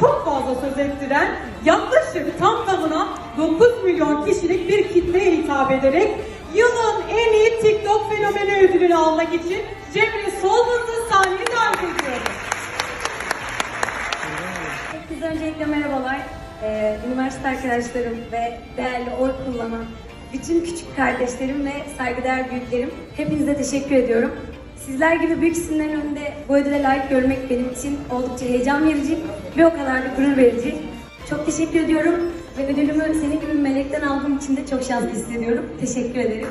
çok fazla söz ettiren yaklaşık tam tamına 9 milyon kişilik bir kitleye hitap ederek yılın en iyi TikTok fenomeni ödülünü almak için Cemre Solmaz'ı sahneye davet ediyoruz. Herkese öncelikle merhabalar. Ee, üniversite arkadaşlarım ve değerli oy kullanan bütün küçük kardeşlerim ve saygıdeğer büyüklerim hepinize teşekkür ediyorum. Sizler gibi büyük isimlerin önünde bu ödüle layık görmek benim için oldukça heyecan verici ve o kadar da gurur verici. Çok teşekkür ediyorum ve ödülümü senin gibi melekten aldığım için de çok şanslı hissediyorum. Teşekkür ederim.